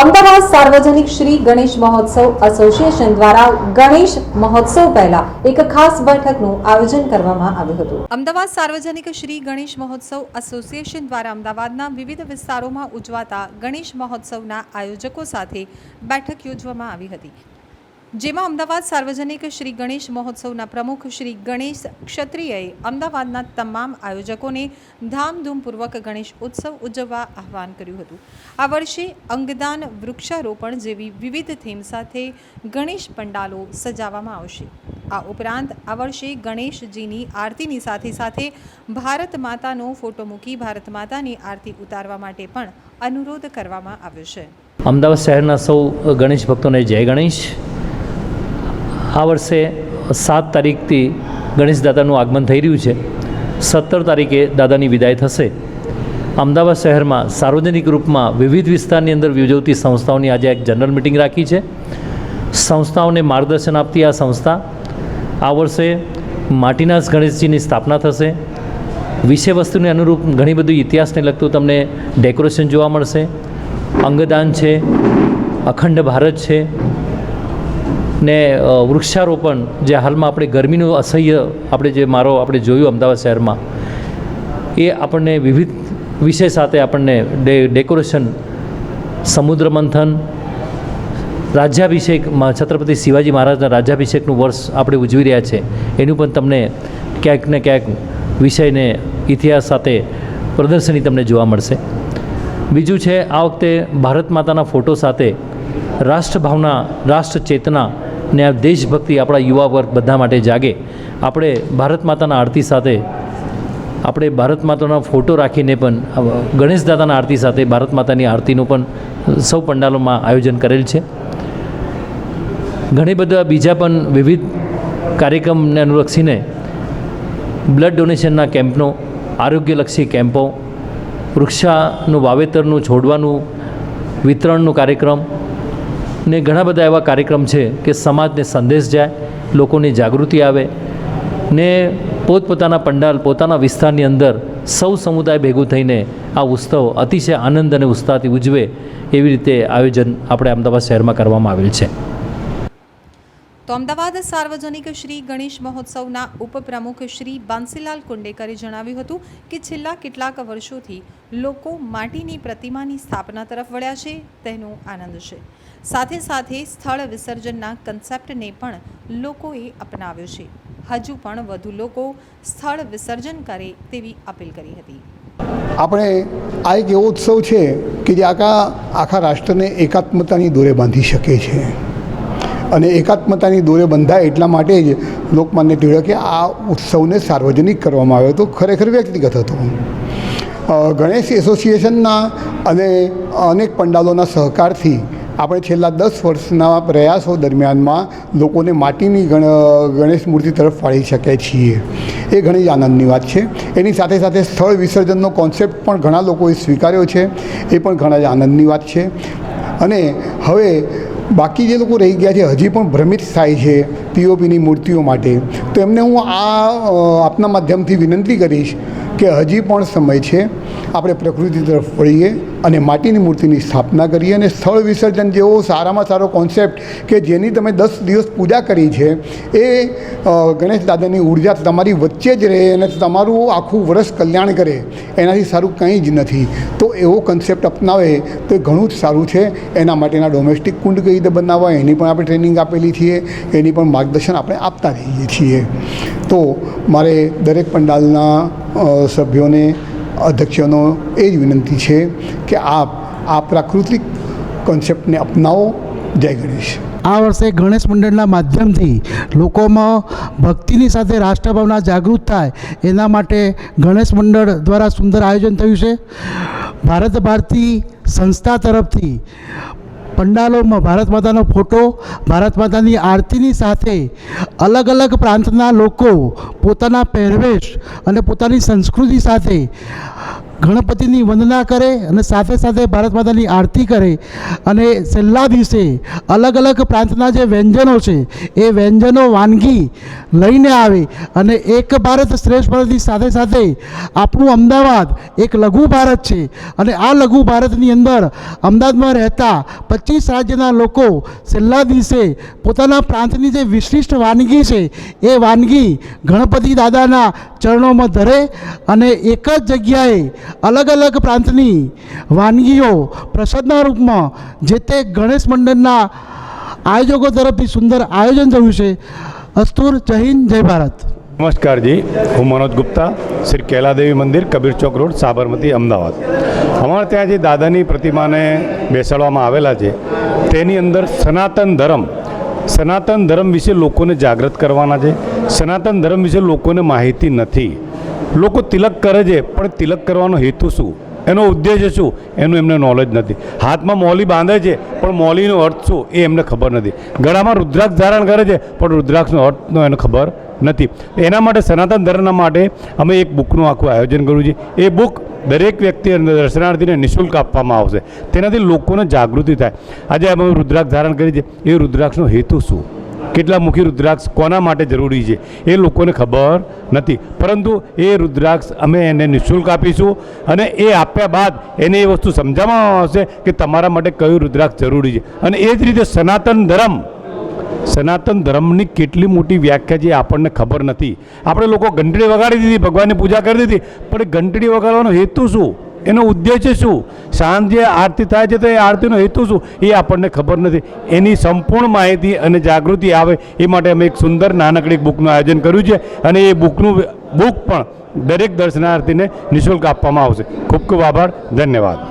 અમદાવાદ સાર્વજનિક શ્રી ગણેશ મહોત્સવ એસોસિએશન દ્વારા ગણેશ મહોત્સવ પહેલા એક ખાસ બેઠકનું આયોજન કરવામાં આવ્યું હતું. અમદાવાદ સાર્વજનિક શ્રી ગણેશ મહોત્સવ એસોસિએશન દ્વારા અમદાવાદના વિવિધ વિસ્તારોમાં ઉજવાતા ગણેશ મહોત્સવના આયોજકો સાથે બેઠક યોજવામાં આવી હતી. જેમાં અમદાવાદ સાર્વજનિક શ્રી ગણેશ મહોત્સવના પ્રમુખ શ્રી ગણેશ ક્ષત્રિયએ અમદાવાદના તમામ આયોજકોને ધામધૂમપૂર્વક ગણેશ ઉત્સવ ઉજવવા આહવાન કર્યું હતું. આ વર્ષે અંગદાન, વૃક્ષારોપણ જેવી વિવિધ થીમ સાથે ગણેશ પંડાલો સજાવવામાં આવશે. આ ઉપરાંત આ વર્ષે ગણેશજીની આરતીની સાથે સાથે ભારત માતાનો ફોટો મૂકી ભારત માતાની આરતી ઉતારવા માટે પણ અનુરોધ કરવામાં આવ્યો છે. અમદાવાદ શહેરના સૌ ગણેશ ભક્તોને જય ગણેશ. આ વર્ષે સાત તારીખથી ગણેશ દાદાનું આગમન થઈ રહ્યું છે. સત્તર તારીખે દાદાની વિદાય થશે. અમદાવાદ શહેરમાં સાર્વજનિક રૂપમાં વિવિધ વિસ્તારની અંદર યોજવતી સંસ્થાઓની આજે એક જનરલ મિટિંગ રાખી છે. સંસ્થાઓને માર્ગદર્શન આપતી આ સંસ્થા આ વર્ષે માટીનાસ ગણેશજીની સ્થાપના થશે. વિષય વસ્તુને અનુરૂપ ઘણી બધી ઇતિહાસને લગતું તમને ડેકોરેશન જોવા મળશે. અંગદાન છે, અખંડ ભારત છે ને વૃક્ષારોપણ જે હાલમાં આપણે ગરમીનું અસહ્ય આપણે જે મારો આપણે જોયું અમદાવાદ શહેરમાં, એ આપણને વિવિધ વિષય સાથે આપણને ડે, ડેકોરેશન સમુદ્ર મંથન રાજ્યાભિષેક છત્રપતિ શિવાજી મહારાજના રાજ્યાભિષેકનું વર્ષ આપણે ઉજવી રહ્યા છે. એનું પણ તમને ક્યાંક ને ક્યાંક વિષયને ઇતિહાસ સાથે પ્રદર્શની તમને જોવા મળશે. બીજું છે, આ વખતે ભારત માતાના ફોટો સાથે રાષ્ટ્રભાવના રાષ્ટ્ર ચેતના ને આ દેશભક્તિ આપણા યુવા વર્ગ બધા માટે જાગે. આપણે ભારત માતાના આરતી સાથે, આપણે ભારત માતાનો ફોટો રાખીને પણ, ગણેશ દાદાના આરતી સાથે ભારત માતાની આરતીનું પણ સૌ પંડાલોમાં આયોજન કરેલ છે. ઘણી બધા બીજા પણ વિવિધ કાર્યક્રમને અનુલક્ષીને બ્લડ ડોનેશનના કેમ્પનો, આરોગ્યલક્ષી કેમ્પો, વૃક્ષાનું વાવેતરનું, છોડવાનું, વિતરણનું કાર્યક્રમ ને ઘણા બધા એવા કાર્યક્રમ છે કે સમાજને સંદેશ જાય, લોકોની જાગૃતિ આવે ને પોતપોતાના પંડાલ, પોતાના વિસ્તારની અંદર સૌ સમુદાય ભેગું થઈને આ ઉત્સવ અતિશય આનંદ અને ઉત્સાહથી ઉજવે એવી રીતે આયોજન આપણે અમદાવાદ શહેરમાં કરવામાં આવેલ છે. તો અમદાવાદ સાર્વજનિક શ્રી ગણેશ મહોત્સવના ઉપપ્રમુખ શ્રી બાંસીલાલ કુંડેકરે જણાવ્યું હતું કે છેલ્લા કેટલાક વર્ષોથી લોકો માટીની પ્રતિમાની સ્થાપના તરફ વળ્યા છે. તેનો આનંદ છે. સાથે સાથે સ્થળ વિસર્જનના કન્સેપ્ટને પણ લોકોએ અપનાવ્યો છે. હજુ પણ વધુ લોકો સ્થળ વિસર્જન કરે તેવી અપીલ કરી હતી. આપણે આ એક એવો ઉત્સવ છે કે જે આખા આખા રાષ્ટ્રને એકાત્મતાની દોરે બાંધી શકે છે. અને એકાત્મતાની દોરે બંધાય એટલા માટે જ લોકમાન્ય ટિળકે આ ઉત્સવને સાર્વજનિક કરવામાં આવ્યો હતો, ખરેખર વ્યક્તિગત હતો. ગણેશ એસોસિએશનના અને અનેક પંડાલોના સહકારથી આપણે છેલ્લા દસ વર્ષના પ્રયાસો દરમિયાનમાં લોકોને માટીની ગણ, ગણેશ મૂર્તિ તરફ વાળી શકીએ છીએ. એ ઘણી જ આનંદની વાત છે. એની સાથે સાથે સ્થળ વિસર્જનનો કોન્સેપ્ટ પણ ઘણા લોકોએ સ્વીકાર્યો છે. એ પણ ઘણા જ આનંદની વાત છે. અને હવે બાકી જે લોકો રહી ગયા છે, હજી પણ ભ્રમિત થાય છે પીઓપીની મૂર્તિઓ માટે. તો એમને હું આ આપના માધ્યમથી વિનંતી કરીશ કે હજી પણ સમય છે. આપણે પ્રકૃતિ તરફ વળીએ અને માટીની મૂર્તિની સ્થાપના કરીએ અને સ્થળ વિસર્જન જેવો સારામાં સારો કોન્સેપ્ટ કે જેની તમે દસ દિવસ પૂજા કરી છે, એ ગણેશ દાદાની ઊર્જા તમારી વચ્ચે જ રહે અને તમારું આખું વર્ષ કલ્યાણ કરે, એનાથી સારું કંઈ જ નથી. તો એવો કન્સેપ્ટ અપનાવે તો એ ઘણું જ સારું છે. એના માટેના ડોમેસ્ટિક કુંડ કઈ રીતે બનાવવા એની પણ આપણે ટ્રેનિંગ આપેલી છીએ, એની પણ માર્ગદર્શન આપણે આપતા રહીએ છીએ. તો મારે દરેક પંડાલના સભ્યોને અધ્યક્ષોનો એ જ વિનંતી છે કે આપ, આ પ્રાકૃતિક કોન્સેપ્ટને અપનાવો. જય ગણેશ. આ વર્ષે ગણેશ મંડળના માધ્યમથી લોકોમાં ભક્તિની સાથે રાષ્ટ્રભાવના જાગૃત થાય, એના માટે ગણેશ મંડળ દ્વારા સુંદર આયોજન થયું છે. ભારત ભારતી સંસ્થા તરફથી પંડાલોમાં ભારત માતાનો ફોટો, ભારત માતાની આરતીની સાથે અલગ અલગ પ્રાંતના લોકો પોતાના પહેરવેશ અને પોતાની સંસ્કૃતિ સાથે ગણપતિની વંદના કરે અને સાથે સાથે ભારત માતાની આરતી કરે અને છેલ્લા દિવસે અલગ અલગ પ્રાંતના જે વ્યંજનો છે, એ વ્યંજનો વાનગી લઈને આવે અને એક ભારત શ્રેષ્ઠ ભારતની સાથે સાથે આપણું અમદાવાદ એક લઘુ ભારત છે અને આ લઘુ ભારતની અંદર અમદાવાદમાં રહેતા પચીસ રાજ્યના લોકો છેલ્લા દિવસે પોતાના પ્રાંતની જે વિશિષ્ટ વાનગી છે, એ વાનગી ગણપતિ દાદાના ચરણોમાં ધરે અને એક જ જગ્યાએ અલગ અલગ પ્રાંતની વાનગીઓ પ્રસાદના રૂપમાં, જે તે ગણેશ મંડળના આયોજકો તરફથી સુંદર આયોજન થયું છે. અસ્તુર, જય જય ભારત. નમસ્કાર જી. હું મનોજ ગુપ્તા, શ્રી કેલાદેવી મંદિર, કબીર ચોક રોડ, સાબરમતી, અમદાવાદ. અમારે ત્યાં જે દાદાની પ્રતિમાને બેસાડવામાં આવેલા છે, તેની અંદર સનાતન ધર્મ સનાતન ધર્મ વિશે લોકોને જાગૃત કરવાના છે. સનાતન ધર્મ વિશે લોકોને માહિતી નથી. લોકો તિલક કરે છે, પણ તિલક કરવાનો હેતુ શું? એનો ઉદ્દેશ્ય શું? એનું એમને નોલેજ નથી. હાથમાં મોલી બાંધે છે, પણ મોલીનો અર્થ શું? એ એમને ખબર નથી. ગળામાં રુદ્રાક્ષ ધારણ કરે છે, પણ રુદ્રાક્ષનો અર્થનો એને ખબર નથી. એના માટે સનાતન ધર્મના માટે અમે એક બુકનું આખું આયોજન કર્યું છે. એ બુક દરેક વ્યક્તિ દર્શનાર્થીને નિઃશુલ્ક આપવામાં આવશે. તેનાથી લોકોને જાગૃતિ થાય. આજે અમે રુદ્રાક્ષ ધારણ કરી છે. એ રુદ્રાક્ષનો હેતુ શું? કેટલા મુખી રુદ્રાક્ષ કોના માટે જરૂરી છે એ લોકોને ખબર નથી. પરંતુ એ રુદ્રાક્ષ અમે એને નિઃશુલ્ક આપીશું અને એ આપ્યા બાદ એને એ વસ્તુ સમજાવવામાં આવશે કે તમારા માટે કયું રુદ્રાક્ષ જરૂરી છે. અને એ જ રીતે સનાતન ધર્મ, સનાતન ધર્મની કેટલી મોટી વ્યાખ્યા છે આપણને ખબર નથી. આપણે લોકો ઘંટડી વગાડી દીધી, ભગવાનની પૂજા કરી દીધી, પણ ઘંટડી વગાડવાનો હેતુ શું? એનો ઉદ્દેશ્ય શું? સાંજે આરતી થાય છે તો એ આરતીનો હેતુ શું? એ આપણને ખબર નથી. એની સંપૂર્ણ માહિતી અને જાગૃતિ આવે એ માટે અમે એક સુંદર નાનકડી બુકનું આયોજન કર્યું છે અને એ બુકનું બુક પણ દરેક દર્શનાર્થીને નિઃશુલ્ક આપવામાં આવશે. ખૂબ ખૂબ આભાર. ધન્યવાદ.